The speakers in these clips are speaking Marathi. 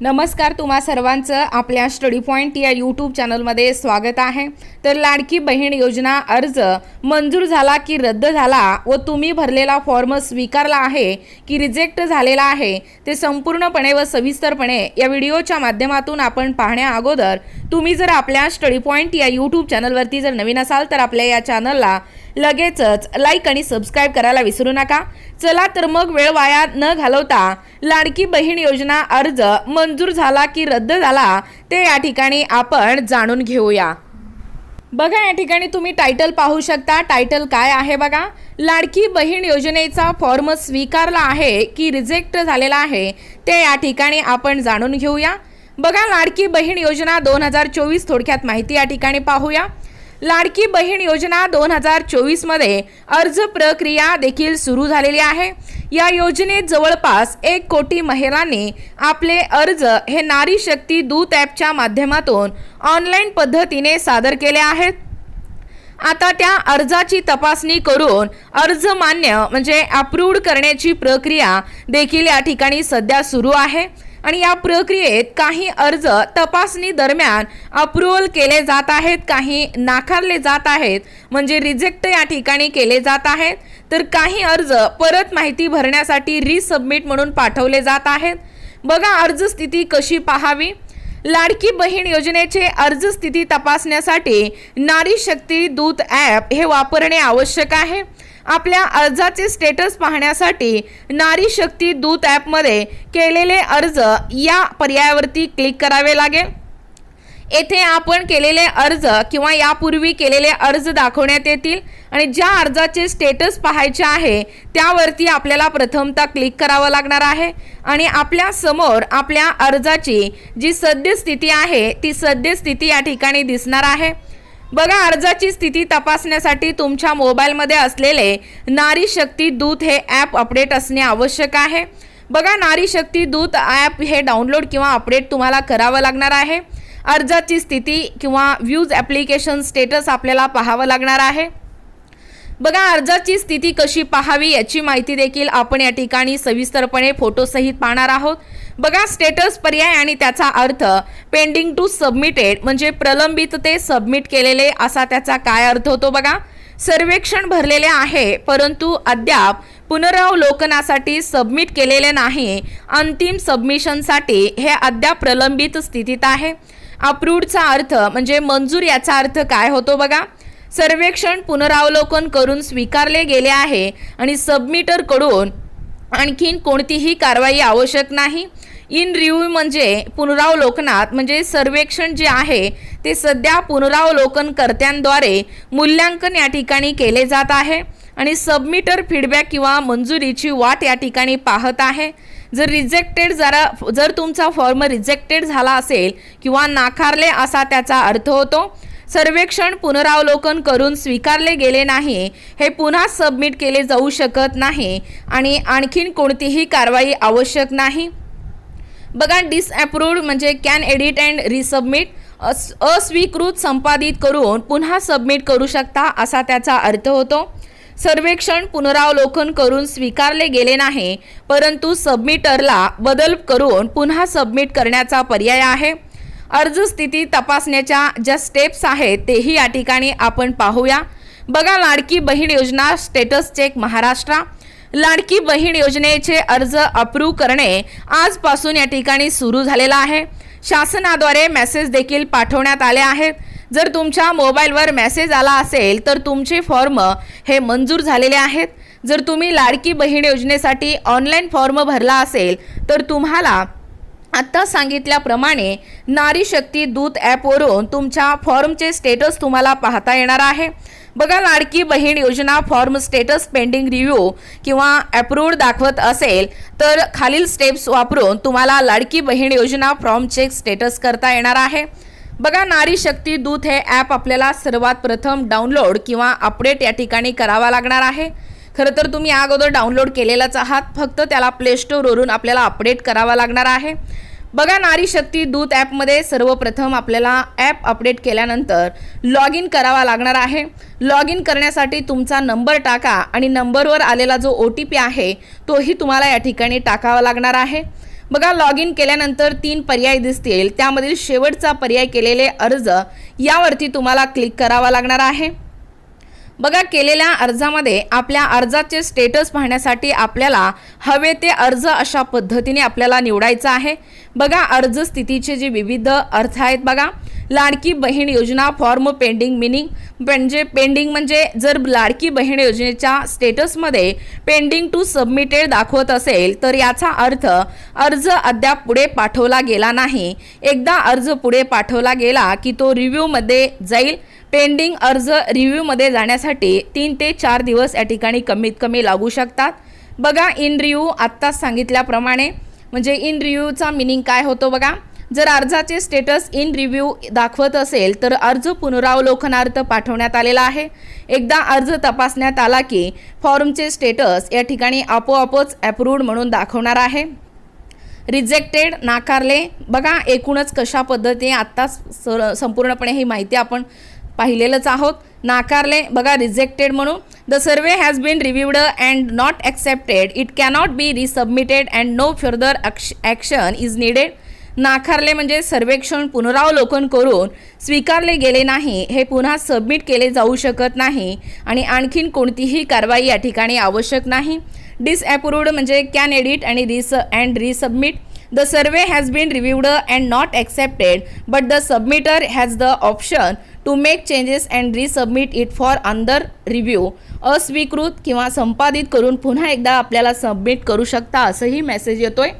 नमस्कार तुम्हा सर्वांचं आपल्या स्टडी पॉईंट या यूट्यूब चॅनलमध्ये स्वागत आहे. तर लाडकी बहीण योजना अर्ज मंजूर झाला की रद्द झाला व तुम्ही भरलेला फॉर्म स्वीकारला आहे की रिजेक्ट झालेला आहे ते संपूर्णपणे व सविस्तरपणे या व्हिडिओच्या माध्यमातून आपण पाहण्या अगोदर तुम्ही जर आपल्या स्टडी पॉईंट या यूट्यूब चॅनलवरती जर नवीन असाल तर आपल्या या चॅनलला लगेचच लाईक आणि सबस्क्राईब करायला विसरू नका. चला तर मग वेळ वाया न घालवता लाडकी बहीण योजना अर्ज मंजूर झाला की रद्द झाला ते या ठिकाणी आपण जाणून घेऊया. बघा या ठिकाणी तुम्ही टायटल पाहू शकता. टायटल काय आहे बघा? लाडकी बहीण योजनेचा फॉर्म स्वीकारला आहे की रिजेक्ट झालेला आहे ते या ठिकाणी आपण जाणून घेऊया. बघा लाडकी बहीण योजना दोन हजार चोवीस थोडक्यात माहिती या ठिकाणी पाहूया. लाडकी बहीण योजना दोन हजार चोवीसमध्ये अर्ज प्रक्रिया देखील सुरू झालेली आहे. या योजनेत जवळपास एक कोटी महिलांनी आपले अर्ज हे नारी शक्ती दूत ॲपच्या माध्यमातून ऑनलाईन पद्धतीने सादर केले आहेत. आता त्या अर्जाची तपासणी करून अर्ज मान्य म्हणजे अप्रूव्ड करण्याची प्रक्रिया देखील या ठिकाणी सध्या सुरू आहे. आणि या प्रक्रियेत काही अर्ज तपासणी दरम्यान अप्रुव्हल केले जात आहेत काही नाकारले जात आहेत म्हणजे रिजेक्ट या ठिकाणी केले जात आहेत. तर काही अर्ज परत माहिती भरण्यासाठी रिसबमिट म्हणून पाठवले जात आहेत. बघा अर्ज स्थिती कशी पाहावी. लाडकी बहीण योजनेचे अर्ज स्थिती तपासण्यासाठी नारी शक्ती दूत ॲप हे वापरणे आवश्यक आहे. आपल्या अर्जाचे स्टेटस पाहण्यासाठी नारी शक्ती दूत ॲपमध्ये केलेले अर्ज या पर्यायावरती क्लिक करावे लागेल. येथे आपण केलेले अर्ज किंवा यापूर्वी केलेले अर्ज दाखवण्यात येतील आणि ज्या अर्जाचे स्टेटस पाहायचे आहे त्यावरती आपल्याला प्रथमतः क्लिक करावं लागणार आहे आणि आपल्यासमोर आपल्या अर्जाची जी सद्यस्थिती आहे ती सद्यस्थिती या ठिकाणी दिसणार आहे. बघा अर्जाची स्थिती तपासण्यासाठी तुमच्या मोबाईलमध्ये असलेले नारी शक्ती दूत हे ॲप अपडेट असणे आवश्यक आहे. बघा नारी शक्ती दूत ॲप हे डाउनलोड किंवा अपडेट तुम्हाला करावं लागणार आहे. अर्जाची स्थिती किंवा व्ह्यूज ॲप्लिकेशन स्टेटस आपल्याला पाहावं लागणार आहे. बघा अर्जाची स्थिती कशी पाहावी याची माहिती देखील आपण या ठिकाणी सविस्तरपणे फोटोसहित पाहणार आहोत. बघा स्टेटस पर्याय आणि त्याचा अर्थ पेंडिंग टू सबमिटेड म्हणजे प्रलंबित ते सबमिट केलेले असा त्याचा काय अर्थ होतो बघा? सर्वेक्षण भरलेले आहे परंतु अद्याप पुनरावलोकनासाठी सबमिट केलेले नाही. अंतिम सबमिशनसाठी हे अद्याप प्रलंबित स्थितीत आहे. अप्रूव्डचा अर्थ म्हणजे मंजूर याचा अर्थ काय होतो बघा? सर्वेक्षण पुनरावलोकन करून स्वीकारले गेले आहे आणि सबमिटरकडून आणखीन कोणतीही कारवाई आवश्यक नाही. इन रिव्ह्यू म्हणजे पुनरावलोकनात म्हणजे सर्वेक्षण जे आहे ते सध्या पुनरावलोकनकर्त्यांद्वारे मूल्यांकन या ठिकाणी केले जात आहे आणि सबमिटर फीडबॅक किंवा मंजुरीची वाट या ठिकाणी पाहत आहे. जर रिजेक्टेड जरा जर तुमचा फॉर्म रिजेक्टेड झाला असेल किंवा नाकारले असा त्याचा अर्थ होतो. सर्वेक्षण पुनरावलोकन करून स्वीकारले गेले नाही हे पुन्हा सबमिट केले जाऊ शकत नाही आणि आणखीन कोणतीही कारवाई आवश्यक नाही. बघा डिसअप्रूव्ड म्हणजे कॅन एडिट अँड रिसबमिट अस्वीकृत संपादित करून पुन्हा सबमिट करू शकता असा त्याचा अर्थ होतो. सर्वेक्षण पुनरावलोकन करून स्वीकारले गेले नाही परंतु सबमिटरला बदल करून पुन्हा सबमिट करण्याचा पर्याय आहे. अर्ज स्थिती तपासण्याच्या ज्या स्टेप्स आहेत तेही या ठिकाणी आपण पाहूया. बघा लाडकी बहीण योजना स्टेटस चेक महाराष्ट्रा. लाडकी बहीण योजनेचे अर्ज अप्रूव्ह करणे आजपासून या ठिकाणी सुरू झालेला आहे. शासनाद्वारे मेसेज देखील पाठवण्यात आले आहेत. जर तुमच्या मोबाईलवर मेसेज आला असेल तर तुमचे फॉर्म हे मंजूर झालेले आहेत. जर तुम्ही लाडकी बहीण योजनेसाठी ऑनलाईन फॉर्म भरला असेल तर तुम्हाला आत्ता सांगितल्याप्रमाणे नारी शक्ती दूत ॲपवरून तुमच्या फॉर्मचे स्टेटस तुम्हाला पाहता येणार आहे. बघा Ladki Bahin Yojana form status pending review किंवा अप्रूव्ड दाखवत असेल तर खालील स्टेप्स वापरून तुम्हाला लाडकी Bahin Yojana form check status करता येणार आहे. बघा नारी शक्ती दूत हे ॲप आपल्याला सर्वात प्रथम डाउनलोड किंवा अपडेट या ठिकाणी करावा लागणार आहे. खरं तर तुम्ही अगोदर डाउनलोड केलेलाच आहात फक्त त्याला प्ले स्टोरवरून आपल्याला अपडेट करावा लागणार आहे. बघा नारी शक्ती दूत ॲपमध्ये सर्वप्रथम आपल्याला ॲप अपडेट केल्यानंतर लॉग इन करावा लागणार आहे. लॉग इन करण्यासाठी तुमचा नंबर टाका आणि नंबरवर आलेला जो ओ टी पी आहे तोही तुम्हाला या ठिकाणी टाकावा लागणार आहे. बघा लॉग इन केल्यानंतर तीन पर्याय दिसतील. त्यामधील शेवटचा पर्याय केलेले अर्ज यावरती तुम्हाला क्लिक करावा लागणार आहे. बघा केलेल्या अर्जामध्ये आपल्या अर्जाचे स्टेटस पाहण्यासाठी आपल्याला हवे ते अर्ज अशा पद्धतीने आपल्याला निवडायचं आहे. बघा अर्ज स्थितीचे जे विविध अर्थ आहेत बघा. Ladki Bahin Yojana form pending meaning म्हणजे पेंडिंग म्हणजे जर लाडकी बहीण योजनेच्या स्टेटसमध्ये पेंडिंग टू सबमिटेड दाखवत असेल तर याचा अर्थ अर्ज अद्याप पुढे पाठवला गेला नाही. एकदा अर्ज पुढे पाठवला गेला की तो रिव्ह्यूमध्ये जाईल. पेंडिंग अर्ज रिव्ह्यूमध्ये जाण्यासाठी तीन ते चार दिवस या ठिकाणी कमीत कमी लागू शकतात. बघा इन रिव्ह्यू आत्ताच सांगितल्याप्रमाणे म्हणजे इन रिव्ह्यूचा मिनिंग काय होतो बघा. जर अर्जाचे स्टेटस इन रिव्ह्यू दाखवत असेल तर अर्ज पुनरावलोकनार्थ पाठवण्यात आलेला आहे. एकदा अर्ज तपासण्यात आला की फॉर्मचे स्टेटस या ठिकाणी आपोआपच अप्रूव्ड म्हणून दाखवणार आहे. रिजेक्टेड नाकारले. बघा एकूणच कशा पद्धतीने आत्ताच संपूर्णपणे ही माहिती आपण पाहिलेलंच आहोत. नाकारले बघा रिजेक्टेड म्हणून. The survey has been reviewed and not accepted it cannot be resubmitted and no further action is needed नाकारले म्हणजे सर्वेक्षण पुनरावलोकन करून स्वीकारले गेले नाही. हे पुन्हा सबमिट केले जाऊ शकत नाही आणि आणखीन कोणतीही कारवाई या ठिकाणी आवश्यक नाही. डिसॲप्रूव्ड म्हणजे कॅन एडिट आणि रिस and resubmit the survey has been reviewed and not accepted but the submitter has the option to make changes and resubmit it for another review अस्वीकृत किंवा संपादित करून पुन्हा एकदा आपल्याला सबमिट करू शकता असंही मेसेज येतोय.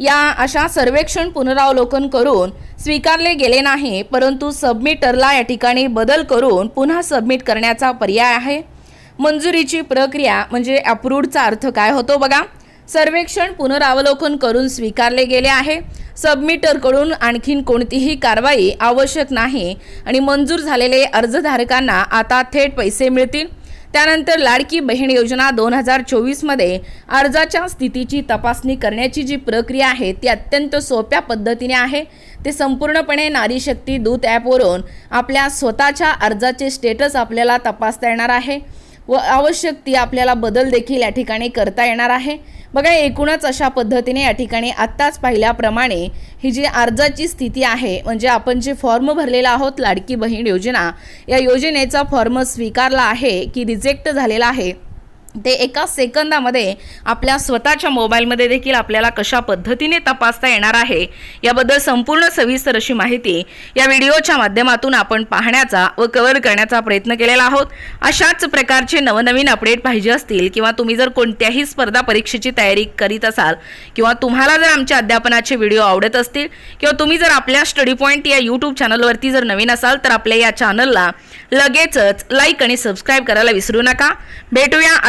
या अशा सर्वेक्षण पुनरावलोकन करून स्वीकारले गेले नाही परंतु सबमिटरला या ठिकाणी बदल करून पुन्हा सबमिट करण्याचा पर्याय आहे. मंजुरीची प्रक्रिया म्हणजे अप्रूव्डचा अर्थ काय होतो बघा. सर्वेक्षण पुनरावलोकन करून स्वीकारले गेले आहे. सबमिटरकडून आणखीन कोणतीही कारवाई आवश्यक नाही आणि मंजूर झालेले अर्जधारकांना आता थेट पैसे मिळतील. त्यानंतर लाडकी बहीण योजना दोन हजार चोवीसमध्ये अर्जाच्या स्थितीची तपासणी करण्याची जी प्रक्रिया आहे ती अत्यंत सोप्या पद्धतीने आहे. ते संपूर्णपणे नारी शक्ती दूत ॲपवरून आपल्या स्वतःच्या अर्जाचे स्टेटस आपल्याला तपासता येणार आहे. व आवश्यक ती आपल्याला बदल देखील या ठिकाणी करता येणार आहे. बघा एकूणच अशा पद्धतीने या ठिकाणी आत्ताच पाहिल्याप्रमाणे ही जी अर्जाची स्थिती आहे म्हणजे आपण जे फॉर्म भरलेला आहोत लाडकी बहीण योजना या योजनेचा फॉर्म स्वीकारला आहे की रिजेक्ट झालेला आहे ते एका सेकंदामध्ये आपल्या स्वतःच्या मोबाईलमध्ये देखील आपल्याला कशा पद्धतीने तपासता येणार आहे याबद्दल संपूर्ण सविस्तर अशी माहिती या व्हिडिओच्या माध्यमातून आपण पाहण्याचा व कव्हर करण्याचा प्रयत्न केलेला आहोत. अशाच प्रकारचे नवनवीन अपडेट पाहिजे असतील किंवा तुम्ही जर कोणत्याही स्पर्धा परीक्षेची तयारी करीत असाल किंवा तुम्हाला जर आमच्या अध्यापनाचे व्हिडिओ आवडत असतील किंवा तुम्ही जर आपल्या स्टडी पॉईंट या यूट्यूब चॅनलवरती जर नवीन असाल तर आपल्या या चॅनलला लगेचच लाईक आणि सबस्क्राईब करायला विसरू नका. भेटूया